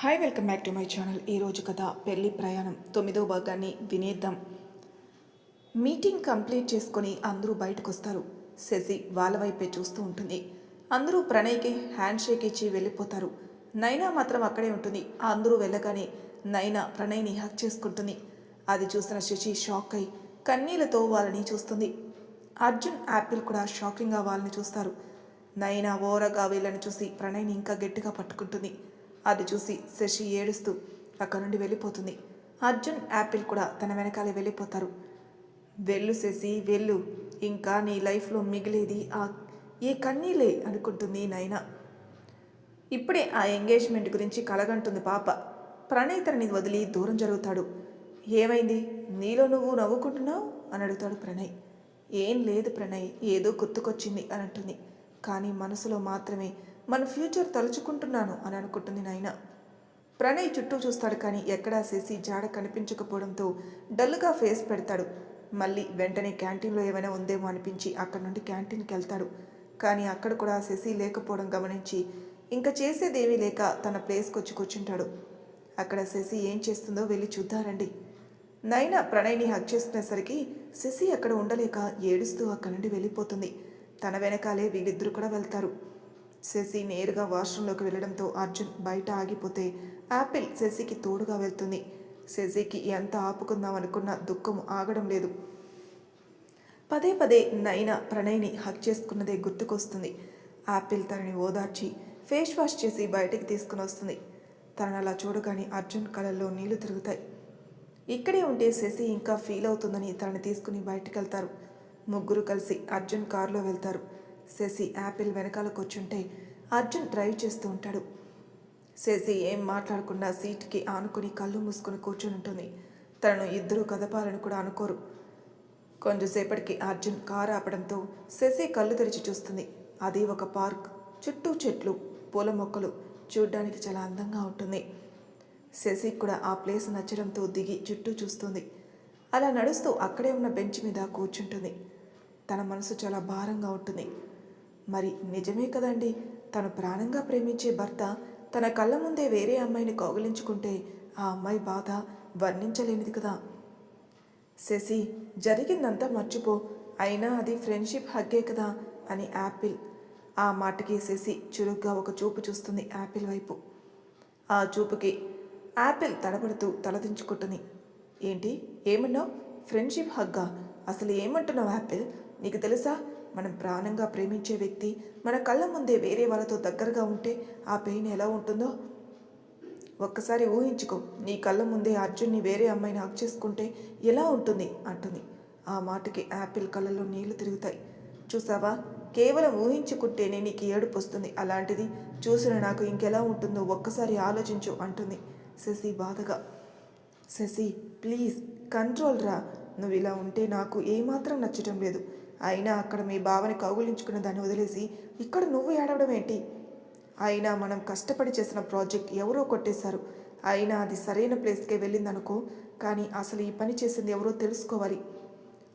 Hi welcome back to my channel ఈరోజు కథ పెళ్ళి ప్రయాణం. తొమ్మిదో భాగాన్ని వినేద్దాం. మీటింగ్ కంప్లీట్ చేసుకొని అందరూ బయటకు వస్తారు శశి వాళ్ళ వైపే చూస్తూ ఉంటుంది. అందరూ ప్రణయ్కి హ్యాండ్ షేక్ ఇచ్చి వెళ్ళిపోతారు. నైనా మాత్రం అక్కడే ఉంటుంది. అందరూ వెళ్ళగానే నైనా ప్రణయ్ని హక్ చేసుకుంటుంది. అది చూసిన శశి షాక్ అయి కన్నీళ్ళతో వాళ్ళని చూస్తుంది. అర్జున్ యాపిల్ కూడా షాకింగ్గా వాళ్ళని చూస్తారు. నైనా ఓరగా వీళ్ళని చూసి ప్రణయ్ని ఇంకా గట్టిగా పట్టుకుంటుంది. అది చూసి శశి ఏడుస్తూ అక్కడ నుండి వెళ్ళిపోతుంది. అర్జున్ యాపిల్ కూడా తన వెనకాలే వెళ్ళిపోతారు. వెళ్ళు శశి వెళ్ళు. ఇంకా నీ లైఫ్లో మిగిలేది ఆ ఏ కన్నీలే అనుకుంటుంది నైనా. ఇప్పుడే ఆ ఎంగేజ్మెంట్ గురించి కలగంటుంది పాప. ప్రణయ్ తనని వదిలి దూరం జరుగుతాడు. ఏమైంది? నీలో నువ్వు నవ్వుకుంటున్నావు? అని అడుగుతాడు ప్రణయ్. ఏం లేదు ప్రణయ్ ఏదో గుర్తుకొచ్చింది అని అంటుంది. కానీ మనసులో మాత్రమే మన ఫ్యూచర్ తలుచుకుంటున్నాను అని అనుకుంటుంది నాయన ప్రణయ్ చుట్టూ చూస్తాడు కానీ ఎక్కడా శశి జాడ కనిపించకపోవడంతో డల్గా ఫేస్ పెడతాడు. మళ్ళీ వెంటనే క్యాంటీన్లో ఏమైనా ఉందేమో అనిపించి అక్కడ నుండి క్యాంటీన్కి వెళ్తాడు. కానీ అక్కడ కూడా శశి లేకపోవడం గమనించి ఇంకా చేసేదేమీ లేక తన ప్లేస్కి వచ్చి కూర్చుంటాడు. అక్కడ శశి ఏం చేస్తుందో వెళ్ళి చూద్దారండి. నైనా ప్రణయ్ని హక్ చేసుకునేసరికి శశి అక్కడ ఉండలేక ఏడుస్తూ అక్కడి నుండి వెళ్ళిపోతుంది. తన వెనకాలే వీళ్ళిద్దరూ కూడా వెళ్తారు. శశి నేరుగా వాష్రూంలోకి వెళ్ళడంతో అర్జున్ బయట ఆగిపోతే యాపిల్ శశికి తోడుగా వెళ్తుంది. శశికి ఎంత ఆపుకుందాం అనుకున్న దుఃఖం ఆగడం లేదు. పదే పదే నైనా ప్రణయ్ని హక్ చేసుకున్నదే గుర్తుకొస్తుంది. యాపిల్ తనని ఓదార్చి ఫేస్ వాష్ చేసి బయటికి తీసుకుని వస్తుంది. తనని అలా చూడగానే అర్జున్ కళ్ళల్లో నీళ్ళు తిరుగుతాయి. ఇక్కడే ఉంటే శశి ఇంకా ఫీల్ అవుతుందని తనని తీసుకుని బయటికి వెళ్తారు ముగ్గురు కలిసి అర్జున్ కారులో వెళ్తారు. శశి యాపిల్ వెనకాల కూర్చుంటే అర్జున్ డ్రైవ్ చేస్తూ ఉంటాడు. శశి ఏం మాట్లాడకుండా సీట్కి ఆనుకుని కళ్ళు మూసుకొని కూర్చుని ఉంటుంది. తనను ఇద్దరూ కదపాలని కూడా అనుకోరు. కొంచెంసేపటికి అర్జున్ కారు ఆపడంతో శశి కళ్ళు తెరిచి చూస్తుంది. అది ఒక పార్క్. చుట్టూ చెట్లు పూల మొక్కలు. చూడ్డానికి చాలా అందంగా ఉంటుంది. శశి కూడా ఆ ప్లేస్ నచ్చడంతో దిగి చుట్టూ చూస్తుంది. అలా నడుస్తూ అక్కడే ఉన్న బెంచ్ మీద కూర్చుంటుంది. తన మనసు చాలా భారంగా ఉంటుంది. మరి నిజమే కదండి? తను ప్రాణంగా ప్రేమించే భర్త తన కళ్ళ ముందే వేరే అమ్మాయిని కౌగిలించుకుంటే ఆ అమ్మాయి బాధ వర్ణించలేనిది కదా. శశి జరిగిందంతా మర్చిపో. అయినా అది ఫ్రెండ్షిప్ హగ్గే కదా అని యాపిల్ ఆ మాటకి శశి చురుగ్గా ఒక చూపు చూస్తుంది యాపిల్ వైపు. ఆ చూపుకి యాపిల్ తడబడుతూ తలదించుకుంటుంది ఏంటి? ఏమన్నావు? ఫ్రెండ్షిప్ హగ్గా? అసలు ఏమంటున్నావు యాపిల్ నీకు తెలుసా? మనం ప్రాణంగా ప్రేమించే వ్యక్తి మన కళ్ళ ముందే వేరే వాళ్ళతో దగ్గరగా ఉంటే ఆ పెయిన్ ఎలా ఉంటుందో? ఒక్కసారి ఊహించుకో. నీ కళ్ళ ముందే అర్జున్ని వేరే అమ్మాయిని హక్ చేసుకుంటే ఎలా ఉంటుంది? అంటుంది. ఆ మాటకి యాపిల్ కళ్ళలో నీళ్ళు తిరుగుతాయి. చూసావా? కేవలం ఊహించుకుంటేనే నీకు ఏడుపు వస్తుంది. అలాంటిది చూసిన నాకు ఇంకెలా ఉంటుందో ఒక్కసారి ఆలోచించు అంటుంది శశి బాధగా. శశి ప్లీజ్ కంట్రోల్ రా. నువ్వు ఇలా ఉంటే నాకు ఏమాత్రం నచ్చటం లేదు. అయినా అక్కడ మీ బావని కౌగులించుకున్న దాన్ని వదిలేసి ఇక్కడ నువ్వు ఏడవడం ఏంటి? అయినా మనం కష్టపడి చేసిన ప్రాజెక్ట్ ఎవరో కొట్టేశారు. అయినా అది సరైన ప్లేస్కే వెళ్ళిందనుకో కానీ అసలు ఈ పని చేసింది ఎవరో తెలుసుకోవాలి.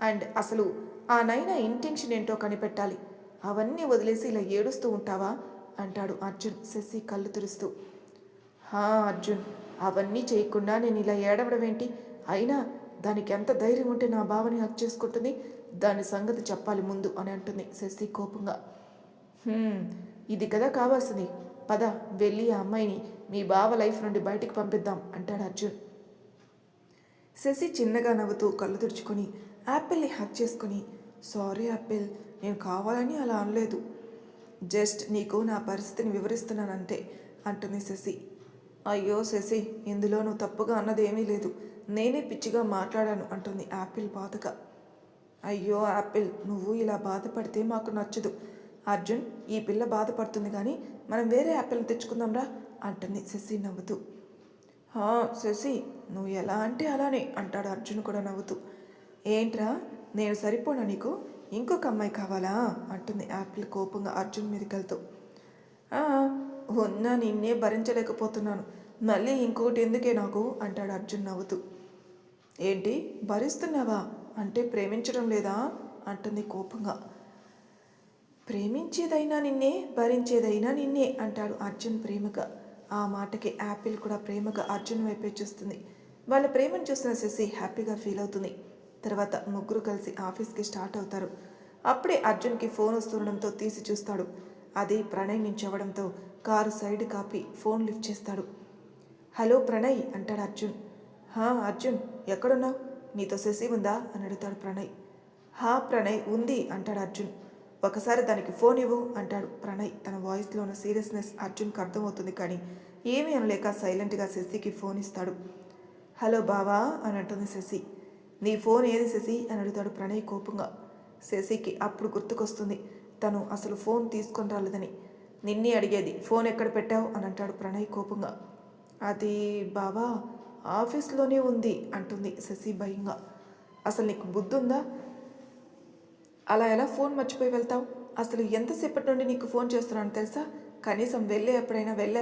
అండ్ అసలు ఆ నైనా ఇంటెన్షన్ ఏంటో కనిపెట్టాలి. అవన్నీ వదిలేసి ఇలా ఏడుస్తూ ఉంటావా? అంటాడు అర్జున్ శశి కళ్ళు తెరుస్తూ. హా అర్జున్ అవన్నీ చేయకుండా నేను ఇలా ఏడవడం ఏంటి? అయినా దానికి ఎంత ధైర్యం ఉంటే నా భావని హక్ చేసుకుంటుంది? దాని సంగతి చెప్పాలి ముందు అని అంటుంది శశి కోపంగా. ఇది కదా కావాల్సింది. పద వెళ్ళి ఆ అమ్మాయిని మీ బావ లైఫ్ నుండి బయటికి పంపిద్దాం అంటాడు అర్జున్. శశి చిన్నగా నవ్వుతూ కళ్ళు తుడుచుకొని యాపిల్ని హక్ చేసుకొని సారీ యాపిల్ నేను కావాలని అలా అనలేదు. జస్ట్ నీకు నా పరిస్థితిని వివరిస్తున్నానంతే అంటుంది శశి. అయ్యో శశి ఇందులో నువ్వు తప్పుగా అన్నది ఏమీ లేదు. నేనే పిచ్చిగా మాట్లాడాను అంటుంది యాపిల్ బాధగా. అయ్యో యాపిల్ నువ్వు ఇలా బాధపడితే మాకు నచ్చదు. అర్జున్ ఈ పిల్ల బాధపడుతుంది కానీ మనం వేరే యాపిల్ని తెచ్చుకుందాంరా అంటుంది శశి నవ్వుతూ. "హా, శశి నువ్వు ఎలా అంటే అలానే అంటాడు అర్జున్ కూడా నవ్వుతూ. ఏంట్రా నేను సరిపోనా నీకు? ఇంకొక అమ్మాయి కావాలా? అంటుంది యాపిల్ కోపంగా అర్జున్ మీదకెళ్తూ. ఉన్నా నిన్నే భరించలేకపోతున్నాను. మళ్ళీ ఇంకొకటి ఎందుకే నాకు? అంటాడు అర్జున్ నవ్వుతూ. ఏంటి భరిస్తున్నావా? అంటే ప్రేమించడం లేదా? అంటుంది కోపంగా. ప్రేమించేదైనా నిన్నే భరించేదైనా నిన్నే అంటాడు అర్జున్ ప్రేమగా. ఆ మాటకి యాపిల్ కూడా ప్రేమగా అర్జున్ వైపే చూస్తుంది. వాళ్ళ ప్రేమను చూస్తున్న శశి హ్యాపీగా ఫీల్ అవుతుంది. తర్వాత ముగ్గురు కలిసి ఆఫీస్కి స్టార్ట్ అవుతారు. అప్పుడే అర్జున్కి ఫోన్ వస్తుండడంతో తీసి చూస్తాడు. అది ప్రణయ్ నుంచి అవ్వడంతో కారు సైడ్ కాపి ఫోన్ లిఫ్ట్ చేస్తాడు. హలో ప్రణయ్ అంటాడు అర్జున్. హా అర్జున్ ఎక్కడున్నావు? నీతో శశి ఉందా? అని అడుగుతాడు ప్రణయ్. హా ప్రణయ్ ఉంది అంటాడు అర్జున్. ఒకసారి దానికి ఫోన్ ఇవ్వు అంటాడు ప్రణయ్. తన వాయిస్లో ఉన్న సీరియస్నెస్ అర్జున్కి అర్థమవుతుంది కానీ ఏమీ అనలేక సైలెంట్గా శశికి ఫోన్ ఇస్తాడు. హలో బావా అని అంటుంది శశి. నీ ఫోన్ ఏది శశి? అని అడుగుతాడు ప్రణయ్ కోపంగా. శశికి అప్పుడు గుర్తుకొస్తుంది తను అసలు ఫోన్ తీసుకొని రాలేదని. నిన్నే అడిగేది ఫోన్ ఎక్కడ పెట్టావు? అని అంటాడు ప్రణయ్ కోపంగా. అది బావా ఆఫీస్లోనే ఉంది అంటుంది శశి భయంగా అసలు నీకు బుద్ధి ఉందా అలా ఎలా ఫోన్ మర్చిపోయి వెళ్తావు? అసలు ఎంతసేపటి నుండి నీకు ఫోన్ చేస్తున్నాను తెలుసా? కనీసం వెళ్ళే ఎప్పుడైనా వెళ్ళా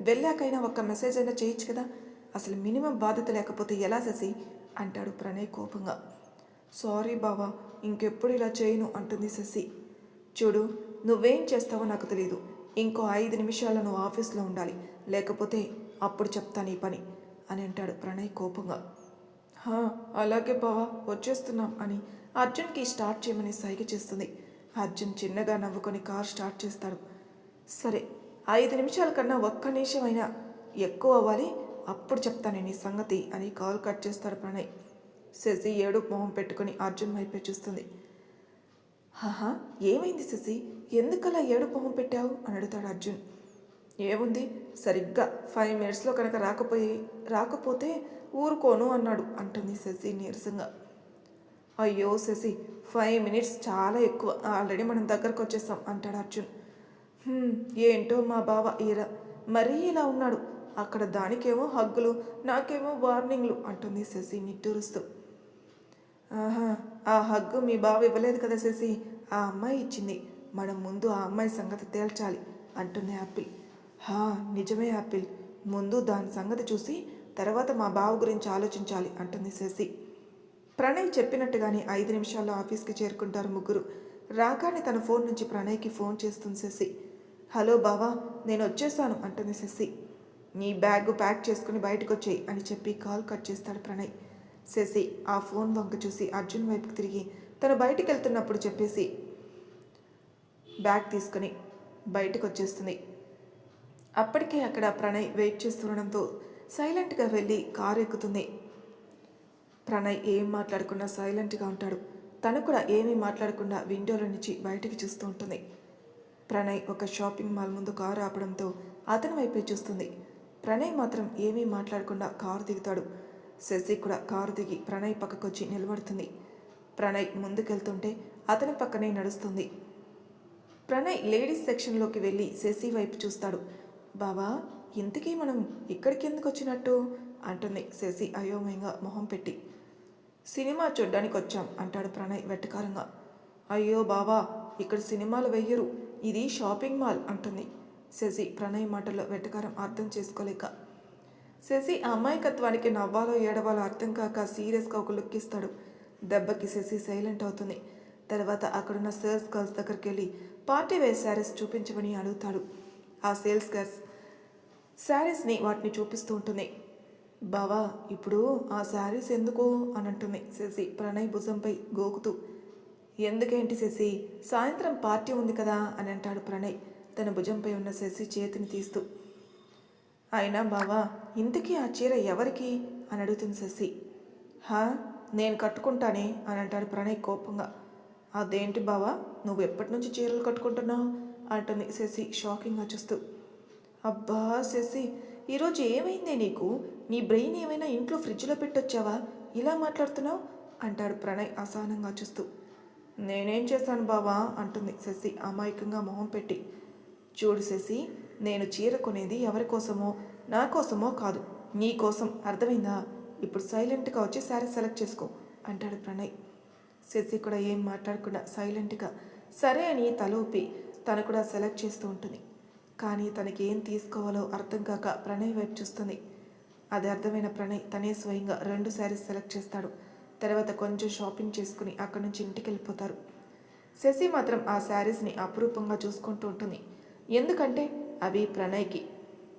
వెళ్ళాకైనా ఒక్క మెసేజ్ అయినా చేయొచ్చు కదా? అసలు మినిమం బాధ్యత లేకపోతే ఎలా శశి? అంటాడు ప్రణయ్ కోపంగా. సారీ బావా ఇంకెప్పుడు ఇలా చేయను అంటుంది శశి. చూడు నువ్వేం చేస్తావో నాకు తెలియదు ఇంకో ఐదు నిమిషాలు నువ్వు ఆఫీస్లో ఉండాలి. లేకపోతే అప్పుడు చెప్తాను ఈ పని. అని అంటాడు ప్రణయ్ కోపంగా. "హా, అలాగే బావా వచ్చేస్తున్నాం అని అర్జున్కి స్టార్ట్ చేయమని సైగ చేస్తుంది. అర్జున్ చిన్నగా నవ్వుకొని కార్ స్టార్ట్ చేస్తాడు. సరే ఐదు నిమిషాల కన్నా ఒక్క నిమిషం అయినా ఎక్కువ అవ్వాలి అప్పుడు చెప్తాను నీ సంగతి అని కాల్ కట్ చేస్తాడు ప్రణయ్. శశి ఏడు మొహం పెట్టుకొని అర్జున్ వైపే చూస్తుంది. హాహా ఏమైంది శశి? ఎందుకలా ఏడు మొహం పెట్టావు? అని అడుగుతాడు అర్జున్. ఏముంది? సరిగ్గా ఫైవ్ మినిట్స్లో కనుక రాకపోయి రాకపోతే ఊరుకోను అన్నాడు అంటుంది శశి నీరసంగా. అయ్యో శశి ఫైవ్ మినిట్స్ చాలా ఎక్కువ. ఆల్రెడీ మనం దగ్గరకు వచ్చేస్తాం అంటాడు అర్జున్. ఏంటో మా బావ ఈర. మరీ ఇలా ఉన్నాడు. అక్కడ దానికేమో హగ్గులు నాకేమో వార్నింగ్లు అంటుంది శశి నిట్టూరుస్తూ. ఆహా ఆ హగ్గు మీ బావ ఇవ్వలేదు కదా శశి? ఆ అమ్మాయి ఇచ్చింది. మనం ముందు ఆ అమ్మాయి సంగతి తేల్చాలి అంటుంది యాపిల్. హా నిజమే యాపిల్ ముందు దాని సంగతి చూసి తర్వాత మా బావ గురించి ఆలోచించాలి అంటుంది శశి. ప్రణయ్ చెప్పినట్టుగానే ఐదు నిమిషాల్లో ఆఫీస్కి చేరుకుంటారు ముగ్గురు. రాగానే తన ఫోన్ నుంచి ప్రణయ్కి ఫోన్ చేస్తుంది శశి. హలో బావా నేను వచ్చేసాను అంటుంది శశి. నీ బ్యాగ్ ప్యాక్ చేసుకుని బయటకు వచ్చేయి అని చెప్పి కాల్ కట్ చేస్తాడు ప్రణయ్. శశి ఆ ఫోన్ వంక చూసి అర్జున్ వైపుకి తిరిగి తను బయటికి వెళ్తున్నప్పుడు చెప్పేసి బ్యాగ్ తీసుకుని బయటకు వచ్చేస్తుంది అప్పటికే అక్కడ ప్రణయ్ వెయిట్ చేస్తుండడంతో సైలెంట్గా వెళ్ళి కారు ఎక్కుతుంది. ప్రణయ్ ఏం మాట్లాడకుండా సైలెంట్గా ఉంటాడు. తను కూడా ఏమీ మాట్లాడకుండా విండోలో నుంచి బయటికి చూస్తూ ఉంటుంది. ప్రణయ్ ఒక షాపింగ్ మాల్ ముందు కారు ఆపడంతో అతని వైపే చూస్తుంది. ప్రణయ్ మాత్రం ఏమీ మాట్లాడకుండా కారు దిగుతాడు. శశి కూడా కారు దిగి ప్రణయ్ పక్కకొచ్చి నిలబడుతుంది. ప్రణయ్ ముందుకెళ్తుంటే అతని పక్కనే నడుస్తుంది. ప్రణయ్ లేడీస్ సెక్షన్లోకి వెళ్ళి శశి వైపు చూస్తాడు. బావా ఇంతకీ మనం ఇక్కడికి ఎందుకు వచ్చినట్టు అంటుంది శశి అయోమయంగా మొహం పెట్టి. సినిమా చూడ్డానికి వచ్చాం అంటాడు ప్రణయ్ వెట్టకారంగా అయ్యో బావా ఇక్కడ సినిమాలు వెయ్యరు ఇది షాపింగ్ మాల్ అంటుంది శశి ప్రణయ్ మాటల్లో వెట్టకారం అర్థం చేసుకోలేక. శశి అమాయకత్వానికి నవ్వాలో ఏడవాలో అర్థం కాక సీరియస్గా ఒక లుక్ ఇస్తాడు దెబ్బకి శశి సైలెంట్ అవుతుంది. తర్వాత అక్కడున్న సేల్స్ గర్ల్స్ దగ్గరికి వెళ్ళి పార్టీ వేర్ శారీస్ చూపించమని అడుగుతాడు. ఆ సేల్స్ గర్ల్స్ శారీస్ని వాటిని చూపిస్తూ ఉంటుంది. బావా ఇప్పుడు ఆ శారీస్ ఎందుకు అని అంటుంది శశి ప్రణయ్ భుజంపై గోకుతూ. ఎందుకేంటి శశి? సాయంత్రం పార్టీ ఉంది కదా అని అంటాడు ప్రణయ్. తన భుజంపై ఉన్న శశి చేతిని తీస్తూ. అయినా బావా ఇంతకీ ఆ చీర ఎవరికి? అని అడుగుతుంది శశి. హా నేను కట్టుకుంటానే అని అంటాడు ప్రణయ్ కోపంగా. అదేంటి బావా నువ్వు ఎప్పటి నుంచి చీరలు కట్టుకుంటున్నావు? అంటుంది శశి షాకింగ్గా చూస్తూ. అబ్బా శశి ఈరోజు ఏమైందే నీకు? నీ బ్రెయిన్ ఏమైనా ఇంట్లో ఫ్రిడ్జ్లో పెట్టొచ్చావా? ఇలా మాట్లాడుతున్నావు? అంటాడు ప్రణయ్ అసహనంగా చూస్తూ. నేనేం చేశాను బావా? అంటుంది శశి అమాయకంగా మొహం పెట్టి. చూడు శశి నేను చీర కొనేది ఎవరి కోసమో నా కోసమో కాదు. నీ కోసం. అర్థమైందా? ఇప్పుడు సైలెంట్గా వచ్చి శారీ సెలెక్ట్ చేసుకో అంటాడు ప్రణయ్. శశి కూడా ఏం మాట్లాడకుండా సైలెంట్గా సరే అని తల ఊపి తను కూడా సెలెక్ట్ చేస్తూ ఉంటుంది. కానీ తనకి ఏం తీసుకోవాలో అర్థం కాక ప్రణయ్ వైపు చూస్తుంది. అది అర్థమైన ప్రణయ్ తనే స్వయంగా రెండు శారీస్ సెలెక్ట్ చేస్తాడు. తర్వాత కొంచెం షాపింగ్ చేసుకుని అక్కడి నుంచి ఇంటికి వెళ్ళిపోతారు. శశి మాత్రం ఆ శారీస్ని అపురూపంగా చూసుకుంటూ ఉంటుంది. ఎందుకంటే అవి ప్రణయ్కి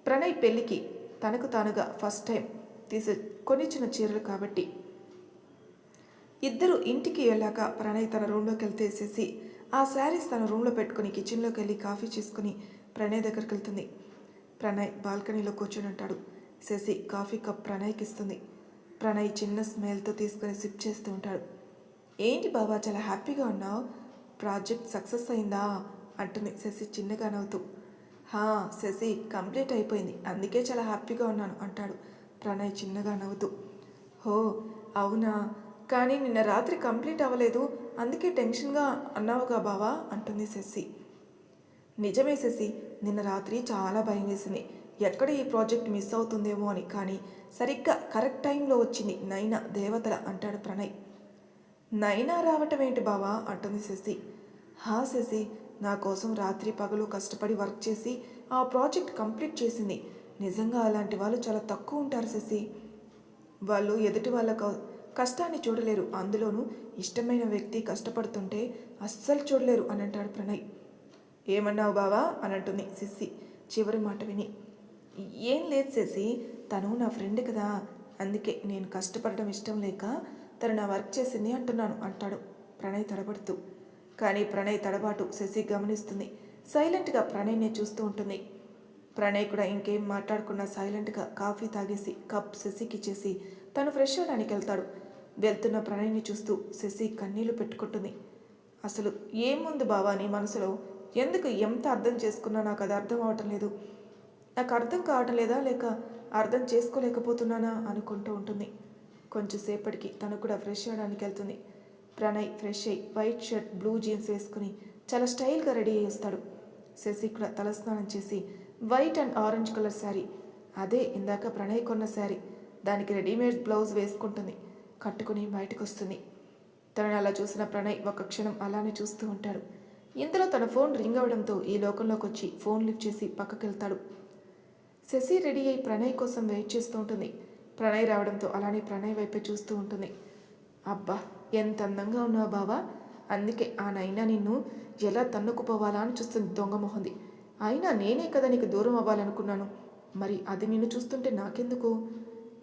ప్రణయ్ పెళ్ళికి తనకు తానుగా ఫస్ట్ టైం తీసే కొనిచ్చిన చీరలు కాబట్టి. ఇద్దరు ఇంటికి వెళ్ళాక ప్రణయ్ తన రూమ్లోకి వెళ్తే శశి ఆ శారీస్ తన రూమ్లో పెట్టుకుని కిచెన్లోకి వెళ్ళి కాఫీ చేసుకుని ప్రణయ్ దగ్గరికి వెళ్తుంది ప్రణయ్ బాల్కనీలో కూర్చొని ఉంటాడు. శశి కాఫీ కప్ ప్రణయ్కి ఇస్తుంది. ప్రణయ్ చిన్న స్మెల్తో తీసుకొని సిప్ చేస్తూ ఉంటాడు. ఏంటి బాబా చాలా హ్యాపీగా ఉన్నావు? ప్రాజెక్ట్ సక్సెస్ అయిందా? అంటుంది శశి చిన్నగా నవ్వుతూ. హా శశి కంప్లీట్ అయిపోయింది. అందుకే చాలా హ్యాపీగా ఉన్నాను అంటాడు ప్రణయ్ చిన్నగా నవ్వుతూ. హో అవునా? కానీ నిన్న రాత్రి కంప్లీట్ అవ్వలేదు. అందుకే టెన్షన్గా అన్నావుగా బావా అంటుంది శశి. నిజమే శశి నిన్న రాత్రి చాలా భయం వేసింది. ఎక్కడ ఈ ప్రాజెక్ట్ మిస్ అవుతుందేమో అని కానీ సరిగ్గా కరెక్ట్ టైంలో వచ్చింది నైనా దేవతల అంటాడు ప్రణయ్. నైనా రావటం ఏంటి బావా అంటుంది శశి. హా శశి నా కోసం రాత్రి పగలు కష్టపడి వర్క్ చేసి ఆ ప్రాజెక్ట్ కంప్లీట్ చేసింది. నిజంగా అలాంటి వాళ్ళు చాలా తక్కువ ఉంటారు శశి. వాళ్ళు ఎదుటి వాళ్ళ కష్టాన్ని చూడలేరు. అందులోనూ ఇష్టమైన వ్యక్తి కష్టపడుతుంటే అస్సలు చూడలేరు అని అంటాడు ప్రణయ్. ఏమన్నావు బావా? అని అంటుంది సిస్సి చివరి మాట విని ఏం లేదు శశి తను నా ఫ్రెండ్ కదా అందుకే నేను కష్టపడడం ఇష్టం లేక తను నా వర్క్ చేసింది అంటున్నాను అంటాడు ప్రణయ్ తడబడుతూ. కానీ ప్రణయ్ తడబాటు శశి గమనిస్తుంది. సైలెంట్గా ప్రణయ్నే చూస్తూ ఉంటుంది. ప్రణయ్ కూడా ఇంకేం మాట్లాడకుండా సైలెంట్గా కాఫీ తాగేసి కప్ శశికి ఇచ్చేసి తను ఫ్రెష్ అవడానికి వెళ్తాడు. వెళ్తున్న ప్రణయ్ని చూస్తూ శశి కన్నీళ్ళు పెట్టుకుంటుంది. అసలు ఏముంది బావా నీ మనసులో? ఎందుకు ఎంత అర్థం చేసుకున్నా నాకు అది అర్థం అవటం లేదు. నాకు అర్థం కావటం లేదా లేక అర్థం చేసుకోలేకపోతున్నానా? అనుకుంటూ ఉంటుంది. కొంచెంసేపటికి తను కూడా ఫ్రెష్ అవ్వడానికి వెళ్తుంది. ప్రణయ్ ఫ్రెష్ అయ్యి వైట్ షర్ట్ బ్లూ జీన్స్ వేసుకుని చాలా స్టైల్గా రెడీ అయ్యి వస్తాడు. శశి కూడా తలస్నానం చేసి white and orange colour sari అదే ఇందాక ప్రణయ్ కొన్న శారీ దానికి రెడీమేడ్ బ్లౌజ్ వేసుకుంటుంది. కట్టుకుని బయటకు వస్తుంది తనని అలా చూసిన ప్రణయ్ ఒక క్షణం అలానే చూస్తూ ఉంటాడు. ఇంతలో తన ఫోన్ రింగ్ అవడంతో ఈ లోకంలోకి వచ్చి ఫోన్ లిఫ్ట్ చేసి పక్కకెళ్తాడు. శశి రెడీ అయి ప్రణయ్ కోసం వెయిట్ చేస్తూ ఉంటుంది. ప్రణయ్ రావడంతో అలానే ప్రణయ్ వైపే చూస్తూ ఉంటుంది. అబ్బా ఎంత అందంగా ఉన్నావు బావా. అందుకే ఆ నైనా నిన్ను ఎలా తన్నుకుపోవాలా అని చూస్తుంది దొంగ మొహంది. అయినా నేనే కదా నీకు దూరం అవ్వాలనుకున్నాను. మరి అది నిన్ను చూస్తుంటే నాకెందుకు?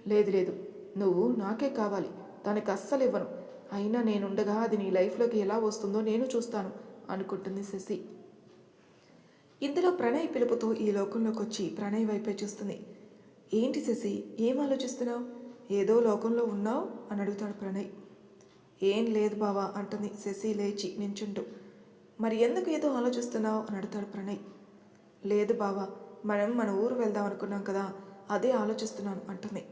లేదు లేదు నువ్వు నాకే కావాలి. దానికి అస్సలు ఇవ్వను అయినా నేనుండగా అది నీ లైఫ్లోకి ఎలా వస్తుందో నేను చూస్తాను అనుకుంటుంది శశి. ఇందులో ప్రణయ్ పిలుపుతో ఈ లోకంలోకి వచ్చి ప్రణయ్ వైపే చూస్తుంది. ఏంటి శశి ఏం ఆలోచిస్తున్నావు? ఏదో లోకంలో ఉన్నావు? అని అడుగుతాడు ప్రణయ్. ఏం లేదు బావా అంటుంది శశి లేచి నించుంటూ. మరి ఎందుకు ఏదో ఆలోచిస్తున్నావు? అని అడుగుతాడు ప్రణయ్. లేదు బావా మనం మన ఊరు వెళ్దాం అనుకున్నాం కదా అదే ఆలోచిస్తున్నాను అంటుంది.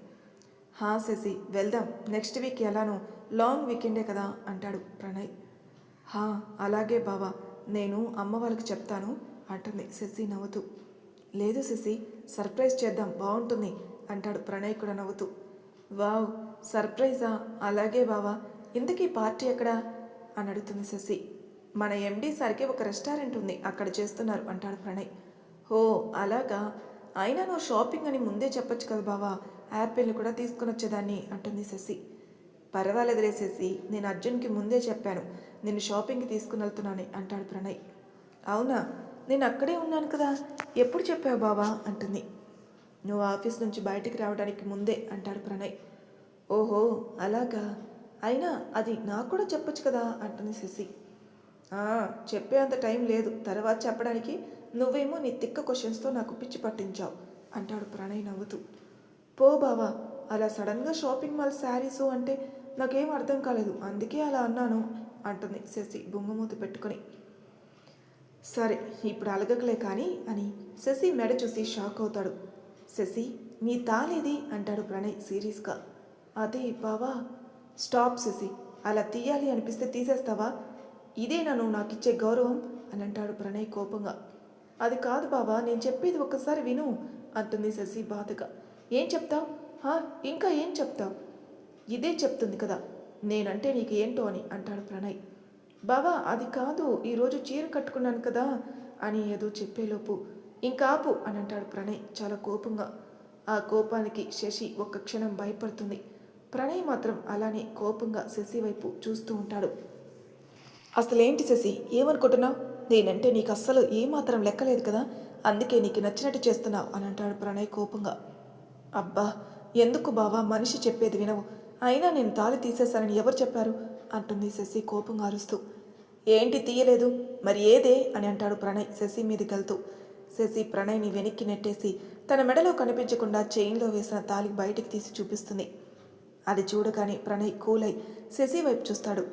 హా శశి వెళ్దాం. నెక్స్ట్ వీక్ ఎలానో లాంగ్ వీకెండే కదా అంటాడు ప్రణయ్. హా అలాగే బావా. నేను అమ్మ వాళ్ళకి చెప్తాను అంటుంది శశి నవ్వుతూ. లేదు శశి సర్ప్రైజ్ చేద్దాం బాగుంటుంది అంటాడు ప్రణయ్ కూడా నవ్వుతూ. వావ్ సర్ప్రైజా? అలాగే బావా. ఇంతకీ పార్టీ ఎక్కడా? అని అడుగుతుంది శశి. మన ఎండీ సార్కి ఒక రెస్టారెంట్ ఉంది అక్కడ చేస్తున్నారు అంటాడు ప్రణయ్. ఓ అలాగా? అయినా నువ్వు షాపింగ్ అని ముందే చెప్పొచ్చు కదా బావా. యాపిల్ని కూడా తీసుకుని వచ్చేదాన్ని అంటుంది శశి. పర్వాలేదులే శశి నేను అర్జున్కి ముందే చెప్పాను. నేను షాపింగ్కి తీసుకుని వెళ్తున్నాను అంటాడు ప్రణయ్. అవునా? నేను అక్కడే ఉన్నాను కదా. ఎప్పుడు చెప్పావు బావా? అంటుంది. నువ్వు ఆఫీస్ నుంచి బయటికి రావడానికి ముందే అంటాడు ప్రణయ్. ఓహో అలాగా? అయినా అది నాకు కూడా చెప్పొచ్చు కదా? అంటుంది శశి. చెప్పేంత చెప్పే అంత టైం లేదు. తర్వాత చెప్పడానికి నువ్వేమో నీ తిక్క క్వశ్చన్స్తో నాకు పిచ్చి పట్టించావు అంటాడు ప్రణయ్ నవ్వుతూ. పో బావా అలా సడన్గా షాపింగ్ మాల్ శారీసు అంటే నాకేం అర్థం కాలేదు. అందుకే అలా అన్నాను అంటుంది శశి బొంగమూతి పెట్టుకొని. సరే ఇప్పుడు అలగకలే కానీ అని శశి మెడ చూసి షాక్ అవుతాడు. శశి నీ తాలేది అంటాడు ప్రణయ్ సీరియస్గా. అదే బావా స్టాప్ శశి అలా తీయాలి అనిపిస్తే తీసేస్తావా? ఇదే నన్ను నాకు ఇచ్చే గౌరవం? అని అంటాడు ప్రణయ్ కోపంగా. అది కాదు బావా నేను చెప్పేది ఒక్కసారి విను అంటుంది శశి బాధగా. ఏం చెప్తావు? ఇంకా ఏం చెప్తావు? ఇదే చెప్తుంది కదా నేనంటే నీకు ఏంటో అని అంటాడు ప్రణయ్. బావా అది కాదు ఈరోజు చీర కట్టుకున్నాను కదా అని ఏదో చెప్పేలోపు ఇంకా ఆపు అని అంటాడు ప్రణయ్ చాలా కోపంగా. ఆ కోపానికి శశి ఒక్క క్షణం భయపడుతుంది. ప్రణయ్ మాత్రం అలానే కోపంగా శశి వైపు చూస్తూ ఉంటాడు. అసలేంటి శశి ఏమనుకుంటున్నావు? నేనంటే నీకు అస్సలు ఏమాత్రం లెక్కలేదు కదా అందుకే నీకు నచ్చినట్టు చేస్తున్నావు అని అంటాడు ప్రణయ్ కోపంగా. అబ్బా ఎందుకు బావా మనిషి చెప్పేది వినవు. అయినా నేను తాళి తీసేశానని ఎవరు చెప్పారు? అంటుంది శశి కోపంగా అరుస్తూ. ఏంటి తీయలేదు? మరి ఏదే? అని అంటాడు ప్రణయ్ శశి మీది వెళ్తూ. శశి ప్రణయ్ని వెనక్కి నెట్టేసి తన మెడలో కనిపించకుండా చైన్లో వేసిన తాలి బయటికి తీసి చూపిస్తుంది. అది చూడగానే ప్రణయ్ కూలై శశి వైపు చూస్తాడు.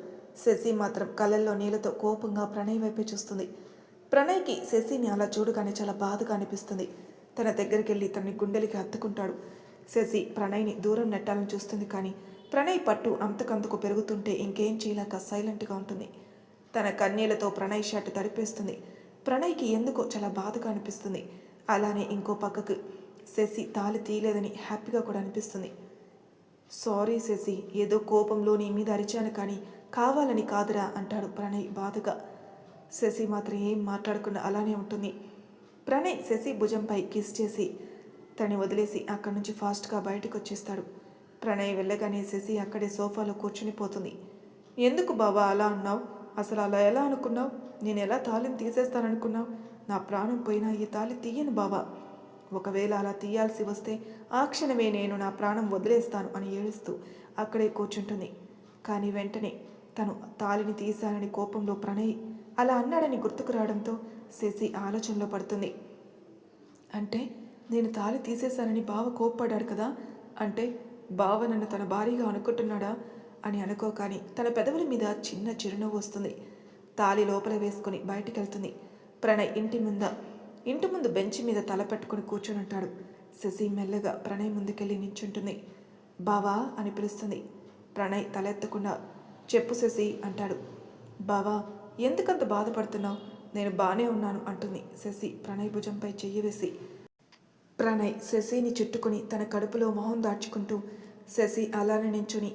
శశి మాత్రం కళ్ళల్లో నీళ్ళతో కోపంగా ప్రణయ్ వైపే చూస్తుంది. ప్రణయ్కి శశిని అలా చూడగానే చాలా బాధగా అనిపిస్తుంది. తన దగ్గరికి వెళ్ళి తనని గుండెలకి హత్తుకుంటాడు శశి ప్రణయ్ని దూరం నెట్టాలని చూస్తుంది కానీ ప్రణయ్ పట్టు అంతకంతకు పెరుగుతుంటే ఇంకేం చేయలేక సైలెంట్గా ఉంటుంది. తన కన్నీళ్ళతో ప్రణయ్ షర్ట్ తడిపేస్తుంది. ప్రణయ్కి ఎందుకో చాలా బాధగా అనిపిస్తుంది. అలానే ఇంకో పక్కకు శశి తాలి తీయలేదని హ్యాపీగా కూడా అనిపిస్తుంది. సారీ శశి ఏదో కోపంలో నీ మీద అరిచాను కానీ కావాలని కాదురా అంటాడు ప్రణయ్ బాధగా. శశి మాత్రం ఏం మాట్లాడకుండా అలానే ఉంటుంది. ప్రణయ్ శశి భుజంపై కిస్ చేసి తనని వదిలేసి అక్కడి నుంచి ఫాస్ట్గా బయటకు వచ్చేస్తాడు ప్రణయ్ వెళ్ళగానే శశి అక్కడే సోఫాలో కూర్చుని పోతుంది. ఎందుకు బాబా అలా అన్నావు? అసలు అలా ఎలా అనుకున్నావు? నేను ఎలా తాళిని తీసేస్తాననుకున్నావు? నా ప్రాణం పోయినా ఈ తాళి తీయను బాబా ఒకవేళ అలా తీయాల్సి వస్తే ఆ క్షణమే నేను నా ప్రాణం వదిలేస్తాను అని ఏడుస్తూ అక్కడే కూర్చుంటుంది. కానీ వెంటనే తను తాళిని తీశానని కోపంలో ప్రణయ్ అలా అన్నాడని గుర్తుకు రావడంతో శశి ఆలోచనలో పడుతుంది. అంటే నేను తాళి తీసేశానని బావ కోప్పడ్డాడు కదా అంటే బావ నన్ను తన భారీగా అనుకుంటున్నాడా అని అనుకోకాని తన పెదవుల మీద చిన్న చిరునవ్వు వస్తుంది. తాళి లోపల వేసుకుని బయటికి వెళ్తుంది ప్రణయ్ ఇంటి ముంద ఇంటి ముందు బెంచ్ మీద తల పెట్టుకుని కూర్చొని ఉంటాడు శశి మెల్లగా ప్రణయ్ ముందుకెళ్ళి నించుంటుంది. బావా అని పిలుస్తుంది. ప్రణయ్ తలెత్తకుండా చెప్పు శశి అంటాడు. బావా ఎందుకంత బాధపడుతున్నావు? నేను బాగానే ఉన్నాను అంటుంది శశి. ప్రణయ్ భుజంపై చెయ్యి వేసి. ప్రణయ్ శశిని చుట్టుకుని తన కడుపులో మొహం దాచుకుంటూ శశి అలానే నించుని.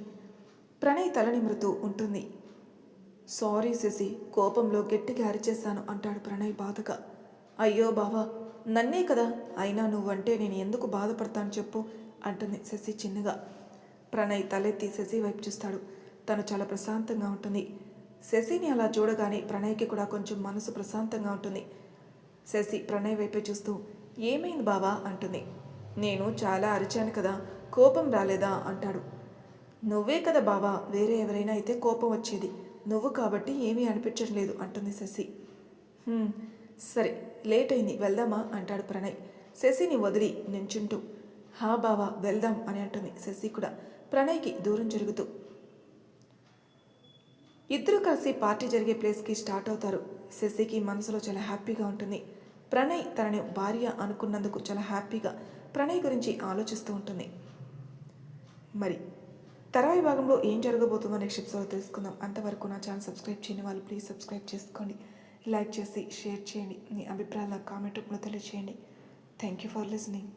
ప్రణయ్ తల నిమురుతూ ఉంటుంది. సారీ శశి కోపంలో గట్టిగా అరిచేశాను అంటాడు ప్రణయ్ బాధగా. అయ్యో బావా నన్నే కదా. అయినా నువ్వంటే నేను ఎందుకు బాధపడతాను చెప్పు అంటుంది శశి చిన్నగా. ప్రణయ్ తలెత్తి శశి వైపు చూస్తాడు. తను చాలా ప్రశాంతంగా ఉంటుంది. శశిని అలా చూడగానే ప్రణయ్కి కూడా కొంచెం మనసు ప్రశాంతంగా ఉంటుంది. శశి ప్రణయ్ వైపే చూస్తూ ఏమైంది బావా? అంటుంది. నేను చాలా అరిచాను కదా కోపం రాలేదా? అంటాడు. నువ్వే కదా బావా వేరే ఎవరైనా అయితే కోపం వచ్చేది. నువ్వు కాబట్టి ఏమీ అనిపించడం లేదు అంటుంది శశి. సరే లేట్ అయింది వెళ్దామా? అంటాడు ప్రణయ్. శశిని వదిలి నించుంటూ హా బావా వెళ్దాం అని అంటుంది శశి కూడా. ప్రణయ్కి దూరం జరుగుతూ ఇద్దరు కలిసి పార్టీ జరిగే ప్లేస్కి స్టార్ట్ అవుతారు. శశికి మనసులో చాలా హ్యాపీగా ఉంటుంది. ప్రణయ్ తనని భార్య అనుకున్నందుకు చాలా హ్యాపీగా ప్రణయ్ గురించి ఆలోచిస్తూ ఉంటుంది. మరి తర్వాయి భాగంలో ఏం జరగబోతుందో నెక్స్ట్ ఎపిసోడ్ తెలుసుకుందాం. అంతవరకు నా ఛానల్ సబ్స్క్రైబ్ చేయని వాళ్ళు ప్లీజ్ సబ్స్క్రైబ్ చేసుకోండి. లైక్ చేసి షేర్ చేయండి. మీ అభిప్రాయాల కామెంట్ రూపంలో తెలియజేయండి థ్యాంక్ యూ ఫర్ లిసనింగ్